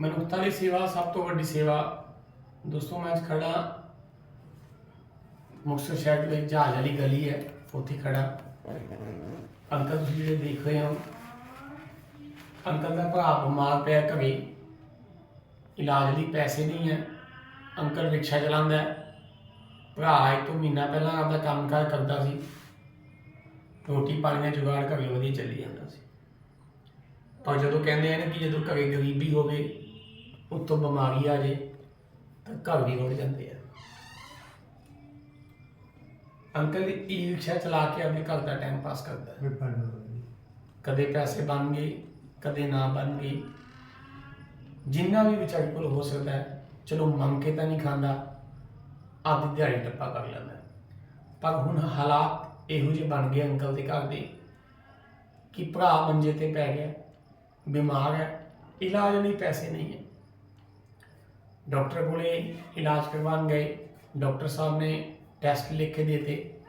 ਮਨੁੱਖਤਾ ਦੀ ਸੇਵਾ, ਸਭ ਤੋਂ ਵੱਡੀ ਸੇਵਾ। ਦੋਸਤੋ, ਮੈਂ ਅੱਜ ਖੜਾ ਮੁਕਤਸਰ ਸ਼ਹਿਰ ਦੇ ਜਹਾਜ਼ ਵਾਲੀ ਗਲੀ ਹੈ, ਉੱਥੇ ਖੜਾ ਅੰਕਲ, ਤੁਸੀਂ ਜਿਹੜੇ ਦੇਖ ਰਹੇ ਹੋ, ਅੰਕਲ ਦਾ ਭਰਾ ਬਿਮਾਰ ਪਿਆ ਘਰੇ। ਇਲਾਜ ਲਈ ਪੈਸੇ ਨਹੀਂ ਹੈ। ਅੰਕਲ ਰਿਕਸ਼ਾ ਚਲਾਉਂਦਾ ਹੈ। ਭਰਾ ਇੱਕ ਤੋਂ ਮਹੀਨਾ ਪਹਿਲਾਂ ਆਪਦਾ ਕੰਮਕਾਰ ਕਰਦਾ ਸੀ। ਰੋਟੀ ਪਾਣੀ ਦਾ ਜੁਗਾੜ ਘਰੇ ਵਧੀਆ ਚੱਲੀ ਜਾਂਦਾ ਸੀ। ਪਰ ਜਦੋਂ ਕਹਿੰਦੇ ਆ ਨਾ ਕਿ ਜਦੋਂ ਘਰੇ ਗਰੀਬੀ ਹੋਵੇ ਉੱਤੋਂ ਬਿਮਾਰੀ ਆ ਜੇ ਤਾਂ ਘਰ ਵੀ ਰੁੜ ਜਾਂਦੇ ਆ ਅੰਕਲ ਈ ਰਿਕਸ਼ਾ ਚਲਾ ਕੇ ਆਪਣੇ ਘਰ ਦਾ ਟਾਈਮ ਪਾਸ ਕਰਦਾ ਹੈ। ਕਦੇ ਪੈਸੇ ਬਣ ਗਏ ਕਦੇ ਨਾ ਬਣ ਗਏ ਜਿੰਨਾ ਵੀ ਵਿਚਾਰੇ ਕੋਲ ਹੋ ਸਕਦਾ ਹੈ ਚਲੋ ਮੰਗ ਕੇ ਤਾਂ ਨਹੀਂ ਖਾਂਦਾ ਆਪਦੀ ਦਿਹਾੜੀ ਟੱਪਾ ਕਰ ਲੈਂਦਾ ਹੈ। ਪਰ ਹੁਣ ਹਾਲਾਤ ਇਹੋ ਜਿਹੇ ਬਣ ਗਏ ਅੰਕਲ ਦੇ ਘਰ ਦੇ ਕਿ ਭਰਾ ਮੰਜੇ ਤੇ ਪੈ ਗਿਆ ਬਿਮਾਰ ਹੈ ਇਲਾਜ ਲਈ ਪੈਸੇ ਨਹੀਂ ਹੈ ਡਾਕਟਰ ਕੋਲੇ ਇਲਾਜ ਕਰਵਾਉਣ ਗਏ, ਡਾਕਟਰ ਸਾਹਿਬ ਨੇ ਟੈਸਟ ਲਿਖ ਕੇ ਦਿੱਤੇ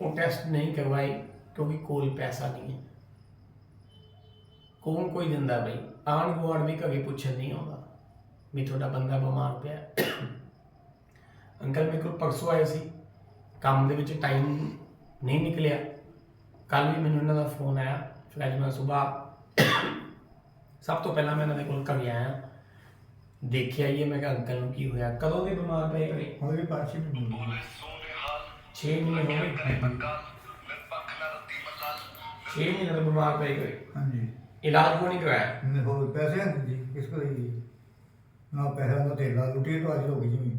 ਉਹ ਟੈਸਟ ਨਹੀਂ ਕਰਵਾਏ ਕਿਉਂਕਿ ਕੋਲ ਪੈਸਾ ਨਹੀਂ ਹੈ। ਕੌਣ ਕੋਈ ਦਿੰਦਾ ਬਈ? ਆਣ ਗੁਆਂਢ ਵੀ ਘਰੇ ਪੁੱਛਣ ਨਹੀਂ ਆਉਂਦਾ ਵੀ ਤੁਹਾਡਾ ਬੰਦਾ ਬਿਮਾਰ ਪਿਆ। ਅੰਕਲ ਮੇਰੇ ਕੋਲ ਪਰਸੋਂ ਆਏ ਸੀ, ਕੰਮ ਦੇ ਵਿੱਚ ਟਾਈਮ ਨਹੀਂ ਨਿਕਲਿਆ। ਕੱਲ ਵੀ ਮੈਨੂੰ ਇਹਨਾਂ ਦਾ ਫੋਨ ਆਇਆ, ਫਿਰ ਅੱਜ ਮੈਂ ਸਵੇਰ ਸਭ ਤੋਂ ਪਹਿਲਾਂ ਮੈਂ ਇਹਨਾਂ ਦੇ ਕੋਲ ਘਰੇ ਆਇਆ। ਦੇਖਿਆ ਹੀ ਹੈ ਮੈਂ ਕਿਹਾ ਅੰਕਲ ਨੂੰ ਕੀ ਹੋਇਆ ਕਦੋਂ ਦੇ ਬਿਮਾਰ ਪਏ ਘਰੇ ਹੁਣ ਵੀ ਪਾਛੀ ਵੀ ਨਹੀਂ ਹੋਈ। 6 ਮਹੀਨੇ ਹੋ ਗਏ 6 ਮਹੀਨੇ ਤੋਂ ਬਿਮਾਰ ਪਏ ਘਰੇ ਹਾਂਜੀ ਇਲਾਜ ਕਿਉਂ ਨਹੀਂ ਕਰਾਇਆ ਨੇ ਹੋਰ ਪੈਸੇ ਨਹੀਂ ਜੀ ਕਿਸ ਕੋਲ ਹੀ ਨਾ ਪੈਸਾ ਨਾ ਤੇਲਾ ਲੁੱਟੀ ਤੋਂ ਅੱਜ ਹੋ ਗਈ ਜੀ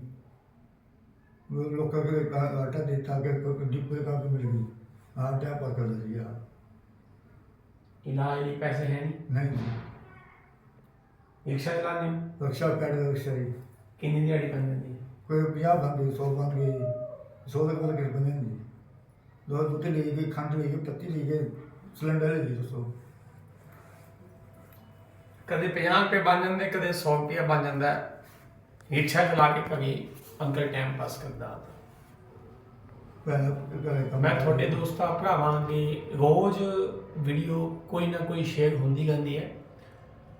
ਉਹ ਲੋਕਾਂ ਕੇ ਕਹਾ ਆਟਾ ਦਿੱਤਾ ਕਿ ਕੋਈ ਡਿੱਪੇ ਕਾ ਮਿਲ ਗਈ ਆਹ ਟਿਆ ਪਾ ਕਰ ਦਿਆ ਇਲਾਜ ਲਈ ਪੈਸੇ ਹੈ ਨਹੀਂ ਨਹੀਂ ਜੀ ਰਿਕਸ਼ਾ ਚਲਾਉਂਦੇ ਹੋ? ਰਕਸ਼ਾ ਪੈਡ ਰਕਸ਼ਾ ਜੀ। ਕਿੰਨੀ ਦਿਹਾੜੀ ਬਣ ਜਾਂਦੀ ਹੈ? ਕੋਈ 50 ਬਣ ਗਈ 100 ਬਣ ਗਈ 100 ਦੇ ਕੋਲ ਕਿਸ ਬਣੇ ਨਹੀਂ ਦੋ ਦੁੱਤੇ ਲਈ ਗਈ ਖੰਡ ਲਈ ਗਈ ਪੱਤੀ ਲਈ ਗਈ ਸਿਲੰਡਰ ਲਈ ਗਈ ਦੱਸੋ। ਕਦੇ 50 ਰੁਪਏ ਬਣ ਜਾਂਦੇ ਕਦੇ 100 ਰੁਪਏ ਬਣ ਜਾਂਦਾ ਹੈ। ਰਿਕਸ਼ਾ ਚਲਾ ਕੇ ਕभी ਅੰਕਲ ਟਾਈਮ ਪਾਸ ਕਰਦਾ ਮੈਂ ਤੁਹਾਡੇ ਦੋਸਤਾਂ ਭਰਾਵਾਂ ਦੀ ਰੋਜ਼ ਵੀਡੀਓ ਕੋਈ ਨਾ ਕੋਈ ਸ਼ੇਅਰ ਹੁੰਦੀ ਰਹਿੰਦੀ ਹੈ।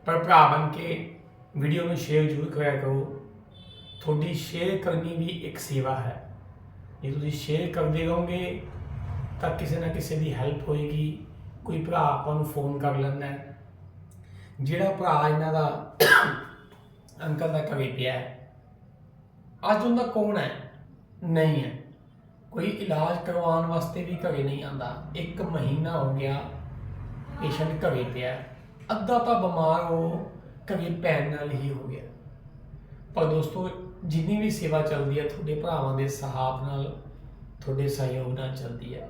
ਪਰ ਭਰਾ ਬਣ ਕੇ ਵੀਡੀਓ ਨੂੰ ਸ਼ੇਅਰ ਜ਼ਰੂਰ ਕਰਿਆ ਕਰੋ। ਤੁਹਾਡੀ ਸ਼ੇਅਰ ਕਰਨੀ ਵੀ ਇੱਕ ਸੇਵਾ ਹੈ। ਜੇ ਤੁਸੀਂ ਸ਼ੇਅਰ ਕਰਦੇ ਰਹੋਗੇ, ਤਾਂ ਕਿਸੇ ਨਾ ਕਿਸੇ ਦੀ ਹੈਲਪ ਹੋਏਗੀ। ਕੋਈ ਭਰਾ ਆਪਾਂ ਨੂੰ ਫੋਨ ਕਰ ਲੈਂਦਾ ਹੈ। ਜਿਹੜਾ ਭਰਾ ਇਹਨਾਂ ਦਾ ਅੰਕਲ ਦਾ ਘਰੇ ਪਿਆ ਹੈ, ਅੱਜ ਉਹਦਾ ਕੌਣ ਹੈ? ਨਹੀਂ ਹੈ। ਕੋਈ ਇਲਾਜ ਕਰਵਾਉਣ ਵਾਸਤੇ ਵੀ ਘਰੇ ਨਹੀਂ ਆਂਦਾ ਇੱਕ ਮਹੀਨਾ ਹੋ ਗਿਆ ਪੇਸ਼ੈਂਟ ਘਰੇ ਪਿਆ ਅੱਧਾ ਤਾਂ ਬਿਮਾਰ ਉਹ ਘਰੇ ਭੈਣ ਨਾਲ ਹੀ ਹੋ ਗਿਆ। ਪਰ ਦੋਸਤੋ, ਜਿੰਨੀ ਵੀ ਸੇਵਾ ਚੱਲਦੀ ਹੈ, ਤੁਹਾਡੇ ਭਰਾਵਾਂ ਦੇ ਸਾਥ ਨਾਲ, ਤੁਹਾਡੇ ਸਹਿਯੋਗ ਨਾਲ ਚੱਲਦੀ ਹੈ।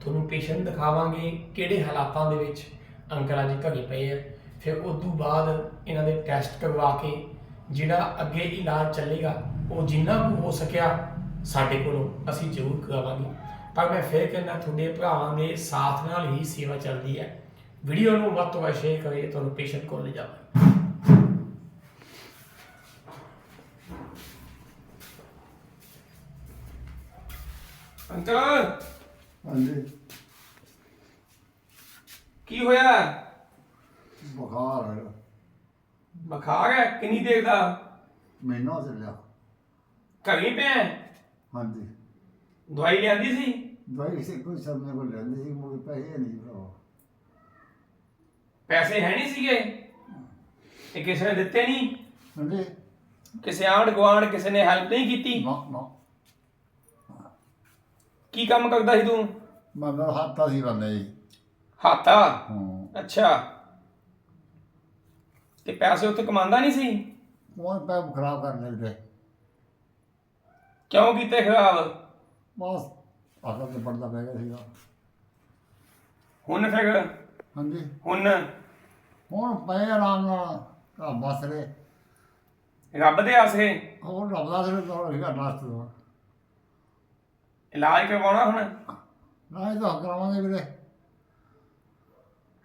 ਤੁਹਾਨੂੰ ਪੇਸ਼ੈਂਟ ਦਿਖਾਵਾਂਗੇ ਕਿਹੜੇ ਹਾਲਾਤਾਂ ਦੇ ਵਿੱਚ ਅੰਕਲ ਅੱਜ ਘਰੇ ਪਏ ਆ। ਫਿਰ ਉਸ ਤੋਂ ਬਾਅਦ ਇਹਨਾਂ ਦੇ ਟੈਸਟ ਕਰਵਾ ਕੇ ਜਿਹੜਾ ਅੱਗੇ ਇਲਾਜ ਚੱਲੇਗਾ, ਉਹ ਜਿੰਨਾ ਕੁ ਹੋ ਸਕਿਆ ਸਾਡੇ ਕੋਲੋਂ ਅਸੀਂ ਜ਼ਰੂਰ ਕਰਾਵਾਂਗੇ। ਪਰ ਮੈਂ ਫਿਰ ਕਹਿੰਦਾ, ਤੁਹਾਡੇ ਭਰਾਵਾਂ ਦੇ ਸਾਥ ਨਾਲ ਹੀ ਸੇਵਾ ਚੱਲਦੀ ਹੈ। ਵੀਡੀਓ ਨੂੰ ਵੱਧ ਤੋਂ ਵੱਧ ਸ਼ੇਅਰ ਕਰੇ ਤੁਹਾਨੂੰ ਪੇਸ਼ੈਂਟ ਕੋਲ ਲੈ ਜਾਵਾਂ ਅੰਕਲ! ਹਾਂਜੀ। ਕੀ ਹੋਇਆ? ਬੁਖਾਰ ਹੈ। ਬੁਖਾਰ ਹੈ? ਕਿੰਨੀ ਦੇਰ ਦਾ? ਮਹੀਨਾ ਚੱਲਿਆ। ਘਰੇ ਪਿਆ ਹੈ? ਹਾਂਜੀ। ਦਵਾਈ ਲਿਆਂਦੀ ਸੀ? ਦਵਾਈ ਕਿਸੇ ਕੋਈ ਸਮੇਂ ਕੋਲ ਲੈਂਦੇ ਸੀ ਮੁझे ਪੈਸੇ ਨਹੀਂ ਭਰਾ ਪੈਸੇ ਹੈ ਨਹੀਂ ਸੀਗੇ। ਤੇ ਕਿਸੇ ਨੇ ਦਿੱਤੇ ਨਹੀਂ। ਕਿਸੇ ਆਂਢ ਗੁਆਂਢ ਕਿਸੇ ਨੇ ਹੈਲਪ ਨਹੀਂ ਕੀਤੀ। ਨਾ ਨਾ। ਕੀ ਕੰਮ ਕਰਦਾ ਸੀ ਤੂੰ? ਮੈਂ ਮੇਰਾ ਹੱਥਾ ਸੀ ਬੰਦੇ ਜੀ। ਹਾਤਾ? ਹਾਂ। ਅੱਛਾ। ਤੇ ਪੈਸੇ ਉੱਥੇ ਕਮਾਉਂਦਾ ਨਹੀਂ ਸੀ? ਉਹ ਪੈਪ ਖਰਾਬ ਕਰ ਲੈਂਦੇ ਕਿਉਂ ਕੀਤੇ ਖਰਾਬ? ਬਸ ਅਕਲ ਤੇ ਪੜਦਾ ਪੈ ਗਿਆ ਸੀਗਾ। ਹੁਣ ਫਿਰ? ਹਾਂਜੀ। ਹੁਣ? ਹੁਣ ਪਏ ਆਰਾਮ ਨਾਲ ਆ ਬਸ ਰੇ ਰੱਬ ਦੇ ਆਸੇ? ਹੋਰ ਰੱਬ ਦਾ ਸਿਰ ਤੋਂ ਹੈਗਾ ਨਾਸਤ ਤੋਂ ਇਲਾਜ ਕਰਵਾਉਣਾ ਹੁਣ? ਨਾ ਇਹ ਤਾਂ ਕਰਾਵਾਂਗੇ ਵੀਰੇ।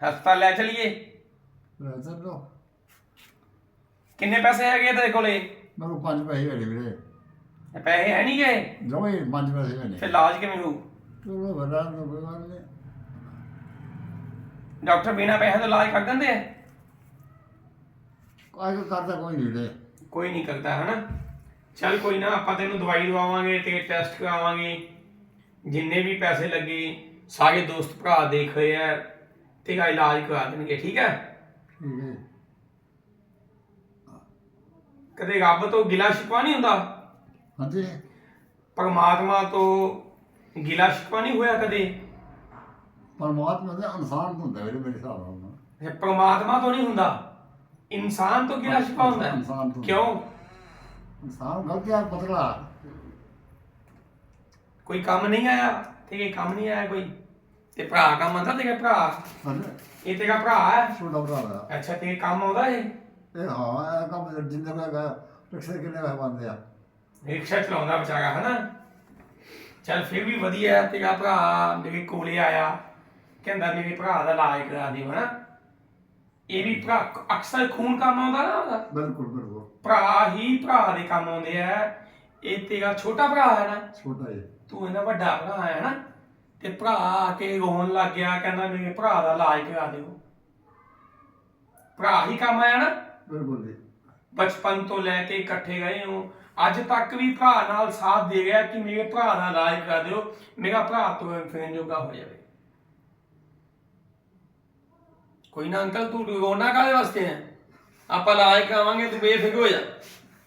ਹਸਪਤਾਲ ਲੈ ਚਲੀਏ? ਲੈ ਚੱਲੋ। ਕਿੰਨੇ ਪੈਸੇ ਹੈਗੇ ਤੇਰੇ ਕੋਲੇ? ਮੈਨੂੰ ਪੰਜ ਪੈਸੇ ਹੋਏ ਵੀਰੇ। ਇਹ ਪੈਸੇ ਹੈ ਨਹੀਂ ਗਏ ਜਮੇ ਪੰਜ ਪੈਸੇ ਹੋਏ ਫਿਰ ਇਲਾਜ ਕਿਵੇਂ ਹੋਊ? ਚਲੋ ਬੜਾ ਨੂੰ ਨਹੀਂ। ਡਾਕਟਰ ਬਿਨਾ ਪੈਸੇ ਤੋਂ ਇਲਾਜ ਕਰ ਦਿੰਦੇ ਆ? ਅੱਜ ਕਰਦਾ ਕੋਈ ਨਹੀਂ ਦੇ ਕੋਈ ਨਹੀਂ ਕਰਦਾ ਹਨਾ? ਚੱਲ ਕੋਈ ਨਾ ਆਪਾਂ ਤੈਨੂੰ ਦਵਾਈ ਦਵਾਵਾਂਗੇ ਤੇ ਟੈਸਟ ਕਰਾਵਾਂਗੇ। ਜਿੰਨੇ ਵੀ ਪੈਸੇ ਲੱਗੇ ਸਾਰੇ ਦੋਸਤ ਭਰਾ ਦੇਖ ਰਹੇ ਆ ਤੇਰਾ ਇਲਾਜ ਕਰਾ ਦੇਣਗੇ ਠੀਕ ਹੈ ਠੀਕ ਹੈ। ਕਦੇ ਰੱਬ ਤੋਂ ਗਿਲਾ ਸ਼ਿਕਵਾ ਨਹੀਂ ਹੁੰਦਾ? ਹਾਂਜੀ। ਪਰਮਾਤਮਾ ਤੋਂ ਗਿਲਾ ਸ਼ਿਕਵਾ ਨਹੀਂ ਹੋਇਆ ਕਦੇ? ਪਰਮਾਤਮਾ ਦੇ ਇਨਸਾਨ ਹੁੰਦਾ ਮੇਰੇ ਮੇਰੇ ਹਿਸਾਬ ਨਾਲ। ਇਹ ਪਰਮਾਤਮਾ ਤੋਂ ਨਹੀਂ ਹੁੰਦਾ? ਇਨਸਾਨ ਤੋਂ ਗਿਲਾ ਸ਼ਿਕਵਾ ਹੁੰਦਾ ਹੈ। ਇਨਸਾਨ ਤੋਂ। ਕਿਉਂ? ਇਨਸਾਨ ਗਲਤੀਆਂ ਬਦਲਾ। ਕੋਈ ਕੰਮ ਨਹੀਂ ਆਇਆ ਤੇਰੇ ਕੰਮ ਨਹੀਂ ਆਇਆ ਕੋਈ। ਤੇ ਭਰਾ ਕੰਮ ਆਉਂਦਾ ਤੇਰਾ ਭਰਾ? ਇਹ ਤੇਰਾ ਭਰਾ ਹੈ? ਛੋਟਾ ਭਰਾ ਦਾ ਅੱਛਾ ਤੇਰੇ ਕੰਮ ਆਉਂਦਾ ਇਹ? ਇਹ ਹਾਂ ਇਹ ਕੰਮ ਜਿੰਨੇ ਮੈਂ ਗਿਆ ਰਿਕਸ਼ੇ ਕਿੰਨੇ ਪੈਸੇ ਬੰਦੇ ਆ। ਰਿਕਸ਼ਾ ਚਲਾਉਂਦਾ ਵਿਚਾਰਾ ਹਨਾ? ਚੱਲ ਫਿਰ ਵੀ ਵਧੀਆ ਹੈ, ਤੇਰਾ ਭਰਾ ਮੇਰੇ ਕੋਲੇ ਆਇਆ। ਕਹਿੰਦਾ ਮੇਰੇ ਭਰਾ ਦਾ ਇਲਾਜ ਕਰਾ ਦਿਓ ਹਨਾ? ਇਹ ਵੀ ਭਰਾ ਅਕਸਰ ਖੂਨ ਕੰਮ ਆਉਂਦਾ ਨਾ ਉਹਦਾ। ਬਿਲਕੁਲ ਬਿਲਕੁਲ। ਭਰਾ ਹੀ ਭਰਾ ਦੇ ਕੰਮ ਆਉਂਦੇ ਆ। ਇਹ ਤੇਰਾ ਛੋਟਾ ਭਰਾ ਹੈ ਨਾ? ਛੋਟਾ ਹੀ ਤੂੰ ਇਹਦਾ ਵੱਡਾ ਭਰਾ ਹੈ ਨਾ? ਤੇ ਭਰਾ ਆ ਕੇ ਰੋਣ ਲੱਗ ਗਿਆ ਕਹਿੰਦਾ ਮੇਰੇ ਭਰਾ ਦਾ ਇਲਾਜ ਕਰਾ ਦਿਓ। ਭਰਾ ਹੀ ਕੰਮ ਆਇਆ ਨਾ? ਬਿਲਕੁਲ ਜੀ। ਬਚਪਨ ਤੋਂ ਲੈ ਕੇ ਇਕੱਠੇ ਗਏ ਹੋ। ਅੱਜ ਤੱਕ ਵੀ ਭਰਾ ਨਾਲ ਸਾਥ ਦੇ ਰਿਹਾ ਕਿ ਮੇਰੇ ਭਰਾ ਦਾ ਇਲਾਜ ਕਰਾ ਦਿਓ। ਮੇਰਾ ਭਰਾ ਤੋਂ ਫਿਰਨ ਜੋਗਾ ਹੋ ਜਾਵੇ। ਕੋਈ ਨਾ ਅੰਕਲ ਤੂੰ ਰੋਣਾ ਕਾਹਦੇ ਵਾਸਤੇ ਹੈ? ਆਪਾਂ ਇਲਾਜ ਕਰਾਵਾਂਗੇ ਤੂੰ ਬੇਫਿਕਰ ਹੋ ਜਾ।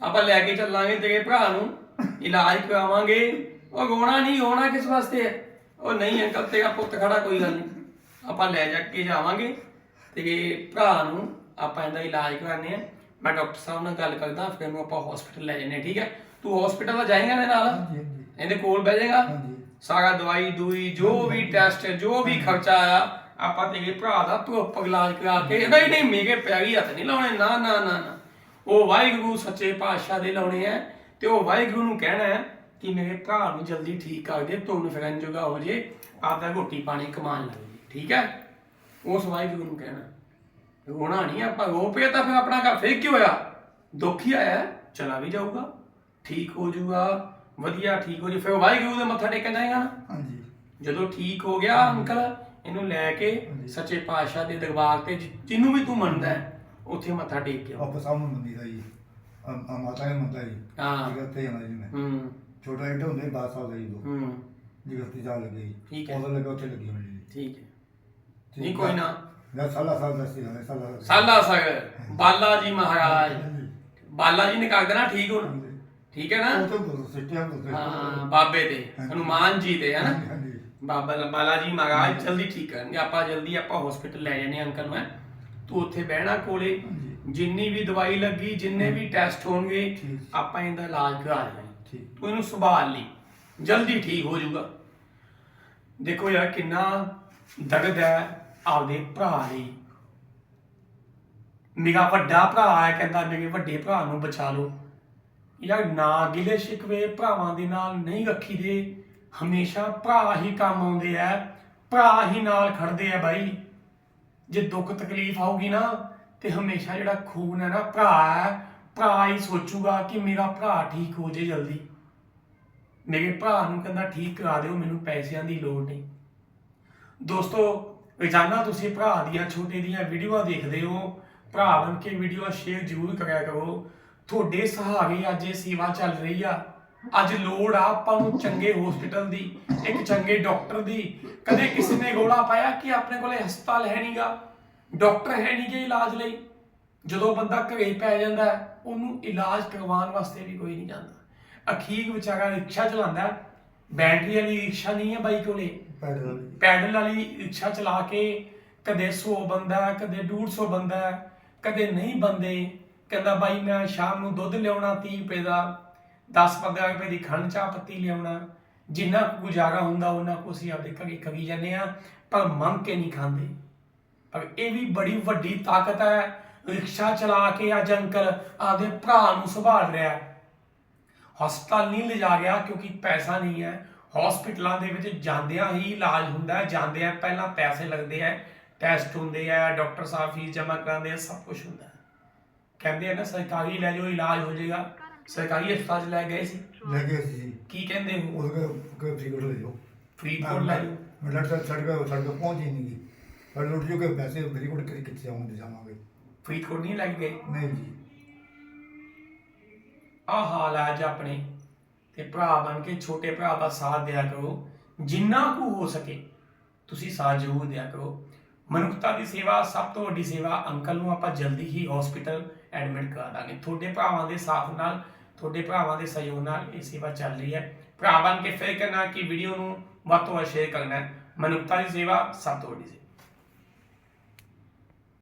ਆਪਾਂ ਲੈ ਕੇ ਚੱਲਾਂਗੇ ਤੇਰੇ ਭਰਾ ਨੂੰ ਇਲਾਜ ਕਰਾਵਾਂਗੇ। ਉਹ ਰੋਣਾ ਨਹੀਂ ਰੋਣਾ ਕਿਸ ਵਾਸਤੇ ਹੈ? ਉਹ ਨਹੀਂ ਅੰਕਲ ਤੇਰਾ ਪੁੱਤ ਖੜਾ ਕੋਈ ਗੱਲ ਨਹੀਂ। ਆਪਾਂ ਲੈ ਜਾ ਕੇ ਜਾਵਾਂਗੇ ਤੇਰੇ ਭਰਾ ਨੂੰ ਆਪਾਂ ਇਹਦਾ ਇਲਾਜ ਕਰਾਣੇ ਆ ਮੈਂ ਡਾਕਟਰ ਸਾਹਿਬ ਨਾਲ ਗੱਲ ਕਰਦਾ ਫਿਰ ਇਹਨੂੰ ਆਪਾਂ ਹਸਪੀਟਲ ਲੈ ਹਾਂ ਠੀਕ ਹੈ? ਤੂੰ ਹਸਪੀਟਲ ਦਾ ਜਾਏਂਗਾ ਇਹਦੇ ਨਾਲ? ਇਹਦੇ ਕੋਲ ਬਹਿ ਜਾਏਗਾ? ਸਾਰਾ ਦਵਾਈ ਦੂਈ ਜੋ ਵੀ ਟੈਸਟ ਜੋ ਵੀ ਖਰਚਾ ਆਇਆ ਆਪਾਂ ਤੇਰੇ ਭਰਾ ਦਾ ਪ੍ਰੋਪਰ ਇਲਾਜ ਕਰਾ ਕੇ ਨਹੀਂ ਨਹੀਂ ਮੇਰੇ ਪੈਰੀ ਹੱਥ ਨਹੀਂ ਲਾਉਣੇ। ਨਾ ਨਾ ਨਾ ਨਾ। ਉਹ ਵਾਹਿਗੁਰੂ ਸੱਚੇ ਪਾਤਸ਼ਾਹ ਦੇ ਲਾਉਣੇ ਆ ਤੇ ਉਹ ਵਾਹਿਗੁਰੂ ਨੂੰ ਕਹਿਣਾ ਹੈ ਕਿ ਮੇਰੇ ਭਰਾ ਨੂੰ ਜਲਦੀ ਠੀਕ ਕਰ ਦੇ ਤੁਹਾਨੂੰ ਫਿਰਨ ਜੋਗਾ ਹੋ ਜੇ ਆਪਦਾ ਰੋਟੀ ਪਾਣੀ ਕਮਾਉਣ ਲੱਗ ਜੇ ਠੀਕ ਹੈ ਉਸ ਵਾਹਿਗੁਰੂ ਨੂੰ ਕਹਿਣਾ। ਰੋਣਾ ਨਹੀਂ ਆਪਾਂ ਰੋ ਪਿਆ ਤਾਂ ਫਿਰ ਆਪਣਾ ਘਰ ਫੇਰ ਕੀ ਹੋਇਆ? ਦੁੱਖ ਹੀ ਆਇਆ ਚਲਾ ਵੀ ਜਾਊਗਾ ਠੀਕ ਹੋ ਜਾਊਗਾ ਵਧੀਆ ਠੀਕ ਹੋ ਜੇ ਫਿਰ ਵਾਹਿਗੁਰੂ ਦੇ ਮੱਥਾ ਟੇਕਣ ਜਾਏਗਾ ਨਾ। ਹਾਂਜੀ। ਜਦੋਂ ਠੀਕ ਹੋ ਗਿਆ ਅੰਕਲ ਇਹਨੂੰ ਲੈ ਕੇ ਸੱਚੇ ਪਾਤਸ਼ਾਹ ਦੇ ਦਰਬਾਰ ਤੇ ਜਿ- ਜਿਹਨੂੰ ਵੀ ਤੂੰ ਮੰਨਦਾ ਹੈ, ਉੱਥੇ ਮੱਥਾ ਟੇਕ ਕੇ ਆਓ। ਨੂੰ ਮੰਦੀ ਦਾ ਜੀ ਆ ਆ ਮਾਤਾ ਨੇ ਮੰਦਾ ਜੀ ਹਾਂ। ਜਗਤੇ ਆਉਂਦਾ ਜੀ ਮੈਂ। ਹੂੰ। ਛੋਟਾ ਇੱਟ ਹੁੰਦੇ 12 ਸਾਲ ਦਾ ਜੀ ਹੂੰ। ਜਗਤੀ ਜਾ ਲੱਗੀ। ਠੀਕ ਹੈ। ਉਦੋਂ ਲੱਗਾ ਉੱਥੇ ਲੱਗੀ ਹੋਈ ਜੀ। ਠੀਕ ਹੈ। ਨਹੀਂ ਕੋਈ ਨਾ। ਮੈਂ ਸਾਲਾ ਸਾਲ ਦਾ ਸੀ ਨਾ ਸਾਲਾ ਸਾਲਾ ਸਗਰ ਬਾਲਾ ਜੀ ਮਹਾਰਾਜ। ਬਾਲਾ ਜੀ ਨੇ ਕਰ ਦੇਣਾ ਠੀਕ ਹੁਣ। ਠੀਕ ਹੈ ਨਾ? ਉਹ ਤਾਂ ਸਿੱਟਿਆ ਬੋਲਦੇ ਹਾਂ ਬਾਬੇ ਤੇ। ਹਨੂਮਾਨ ਜੀ ਤੇ ਹੈ ਨਾ? ਬਾਬਾ ਬਾਲਾ ਜੀ ਮਹਾਰਾਜ ਜਲਦੀ ਠੀਕ ਕਰਨਗੇ। ਆਪਾਂ ਜਲਦੀ ਆਪਾਂ ਹਸਪੀਟਲ ਲੈ ਹਾਂ ਅੰਕਲ ਨੂੰ ਹੈਂ। ਤੂੰ ਉੱਥੇ ਬਹਿਣਾ ਕੋਲੇ ਜਿੰਨੀ ਵੀ ਦਵਾਈ ਲੱਗੀ ਜਿੰਨੇ ਵੀ ਟੈਸਟ ਹੋਣਗੇ ਠੀਕ। ਆਪਾਂ ਇਹਦਾ ਇਲਾਜ ਕਰਾ ਦੇਣਾ। ਠੀਕ। ਤੂੰ ਇਹਨੂੰ ਸੰਭਾਲ ਲਈ। ਜਲਦੀ ਠੀਕ ਹੋ ਜਾਊਗਾ। ਦੇਖੋ ਯਾਰ ਕਿੰਨਾ ਦਰਦ ਹੈ ਆਪਦੇ ਭਰਾ ਲਈ। ਮੇਰਾ ਵੱਡਾ ਭਰਾ ਹੈ ਕਹਿੰਦਾ ਮੇਰੇ ਵੱਡੇ ਭਰਾ ਨੂੰ ਬਚਾ ਲਓ। ਯਾਰ ਨਾ ਗਿਲੇ ਸ਼ਿਕਵੇ ਭਰਾਵਾਂ ਦੇ ਨਾਲ ਨਹੀਂ ਰੱਖੀ ਦੇ ਹਮੇਸ਼ਾ ਭਰਾ ਹੀ ਕੰਮ ਆਉਂਦੇ ਆ, ਭਰਾ ਹੀ ਨਾਲ ਖੜਦੇ ਆ ਬਾਈ। ਜੇ ਦੁੱਖ ਤਕਲੀਫ ਆਊਗੀ ਨਾ, ਤੇ ਹਮੇਸ਼ਾ ਜਿਹੜਾ ਖੂਨ ਹੈ ਨਾ ਭਰਾ ਹੈ, ਭਰਾ ਹੀ ਸੋਚੂਗਾ ਕਿ ਮੇਰਾ ਭਰਾ ਠੀਕ ਹੋ ਜੇ ਜਲਦੀ। ਮੇਰੇ ਭਰਾ ਨੂੰ ਕਹਿੰਦਾ, ਠੀਕ ਕਰਾ ਦਿਓ, ਮੈਨੂੰ ਪੈਸਿਆਂ ਦੀ ਲੋੜ ਨਹੀਂ। ਦੋਸਤੋ, ਰੋਜ਼ਾਨਾ ਤੁਸੀਂ ਭਰਾ ਦੀਆਂ ਛੋਟੇ ਦੀਆਂ ਵੀਡੀਓਆਂ ਦੇਖਦੇ ਹੋ। ਭਰਾ ਬਣ ਕੇ ਵੀਡੀਓ ਸ਼ੇਅਰ ਜ਼ਰੂਰ ਕਰਿਆ ਕਰੋ। ਤੁਹਾਡੇ ਸਹਾਰੇ ਅੱਜ ਇਹ ਸੇਵਾ ਚੱਲ ਰਹੀ ਆ। ਅੱਜ ਲੋੜ ਆ ਆਪਾਂ ਨੂੰ ਚੰਗੇ ਹਸਪੀਟਲ ਦੀ ਇੱਕ ਚੰਗੇ ਡਾਕਟਰ ਦੀ। ਕਦੇ ਕਿਸੇ ਨੇ ਗੋਲਾ ਪਾਇਆ ਕਿ ਆਪਣੇ ਕੋਲੇ ਹਸਪਤਾਲ ਹੈ ਨਹੀਂਗਾ ਡਾਕਟਰ ਹੈ ਨਹੀਂਗੇ ਇਲਾਜ ਲਈ। ਜਦੋਂ ਬੰਦਾ ਘਰੇ ਪੈ ਜਾਂਦਾ ਉਹਨੂੰ ਇਲਾਜ ਕਰਵਾਉਣ ਵਾਸਤੇ ਵੀ ਕੋਈ ਨਹੀਂ ਜਾਂਦਾ। ਅਖੀਰ ਵਿਚਾਰਾ ਰਿਕਸ਼ਾ ਚਲਾਉਂਦਾ। ਬੈਟਰੀ ਵਾਲੀ ਰਿਕਸ਼ਾ ਨਹੀਂ ਹੈ ਬਾਈ ਕੋਲੇ। ਪੈਡਲ ਵਾਲੀ ਰਿਕਸ਼ਾ ਚਲਾ ਕੇ ਕਦੇ 100 ਬੰਦਾ ਕਦੇ 150 ਬੰਦਾ ਕਦੇ ਨਹੀਂ ਬੰਦੇ। ਕਹਿੰਦਾ ਬਾਈ ਮੈਂ ਸ਼ਾਮ ਨੂੰ ਦੁੱਧ ਲਿਆਉਣਾ 30 ਰੁਪਏ ਦਾ। 10-15 ਰੁਪਏ ਦੀ ਖੰਡ ਚਾਹ ਪੱਤੀ ਲਿਆਉਣਾ, ਜਿੰਨਾ ਕੁ ਗੁਜ਼ਾਰਾ ਹੁੰਦਾ, ਉਹਨਾਂ ਕੋ ਅਸੀਂ ਆਪਦੇ ਘਰੇ ਕਰੀ ਜਾਂਦੇ ਆ ਪਰ ਮੰਗ ਕੇ ਨਹੀਂ ਖਾਂਦੇ। ਪਰ ਇਹ ਵੀ ਬੜੀ ਵੱਡੀ ਤਾਕਤ ਹੈ, ਰਿਕਸ਼ਾ ਚਲਾ ਕੇ ਅੱਜ ਅੰਕਲ ਆਪਦੇ ਭਰਾ ਨੂੰ ਸੰਭਾਲ ਰਿਹਾ ਹਸਪਤਾਲ ਨਹੀਂ ਲਿਜਾ ਗਿਆ ਕਿਉਂਕਿ ਪੈਸਾ ਨਹੀਂ ਹੈ। ਹਸਪੀਟਲਾਂ ਦੇ ਵਿੱਚ ਜਾਂਦਿਆਂ ਹੀ ਇਲਾਜ ਹੁੰਦਾ ਹੈ, ਜਾਂਦਿਆਂ ਪਹਿਲਾਂ ਪੈਸੇ ਲੱਗਦੇ ਆ ਟੈਸਟ ਹੁੰਦੇ ਆ ਡਾਕਟਰ ਸਾਹਿਬ ਫੀਸ ਜਮ੍ਹਾਂ ਕਰਾਉਂਦੇ ਆ ਸਭ ਕੁਝ ਹੁੰਦਾ ਕਹਿੰਦੇ ਆ ਨਾ, ਸਰਕਾਰੀ ਲੈ ਜਾਓ, ਇਲਾਜ ਹੋ ਜਾਏਗਾ। ਸਰਕਾਰੀ ਹਸਪਤਾਲ 'ਚ ਲੈ ਗਏ ਸੀ? ਲੈ ਗਏ ਸੀ ਜੀ। ਕੀ ਕਹਿੰਦੇ ਹੋ ਉਹਦੇ ਕੋਈ ਫ੍ਰੀ ਲੈ ਜਾਓ। ਫਰੀਦਕੋਟ ਲੈ ਜਾਓ। ਮੈਂ ਲੜਕਾ ਛੱਡ ਕੇ ਛੱਡ ਕੇ ਪਹੁੰਚ ਹੀ ਨਹੀਂ ਗਈ ਪਰ ਲੁੱਟ ਜੋ ਕੇ ਪੈਸੇ ਫ੍ਰੀ ਕੋਡ ਕਿੱਥੇ ਆਉਂਦੇ ਜਾਵਾਂਗੇ? ਫਰੀਦਕੋਟ ਨਹੀਂ ਲੱਗ ਗਏ? ਨਹੀਂ ਜੀ। ਆ ਹਾਲ ਹੈ ਅੱਜ ਆਪਣੇ। ਤੇ ਭਰਾ ਬਣ ਕੇ ਛੋਟੇ ਭਰਾ ਦਾ ਸਾਥ ਦਿਆ ਕਰੋ। ਜਿੰਨਾ ਕੁ ਹੋ ਸਕੇ ਤੁਸੀਂ ਸਾਥ ਜ਼ਰੂਰ ਦਿਆ ਕਰੋ। ਮਨੁੱਖਤਾ ਦੀ ਸੇਵਾ ਸਭ ਤੋਂ ਵੱਡੀ ਸੇਵਾ ਅੰਕਲ ਨੂੰ ਆਪਾਂ ਜਲਦੀ ਹੀ ਹਸਪੀਟਲ ਐਡਮਿਟ ਕਰਾ ਦਾਂਗੇ। ਤੁਹਾਡੇ ਭਰਾਵਾਂ ਦੇ ਸਾਥ ਨਾਲ ਤੁਹਾਡੇ ਭਰਾਵਾਂ ਦੇ ਸਹਿਯੋਗ ਨਾਲ ਇਹ ਸੇਵਾ ਚੱਲ ਰਹੀ ਹੈ। ਭਰਾ ਬਣ ਕੇ ਫਿਰ ਕਰਨਾ ਕਿ ਵੀਡੀਓ ਨੂੰ ਵੱਧ ਤੋਂ ਵੱਧ ਸ਼ੇਅਰ ਕਰਨਾ ਮਨੁੱਖਤਾ ਦੀ ਸੇਵਾ ਸਭ ਤੋਂ ਵੱਡੀ ਸੇਵਾ।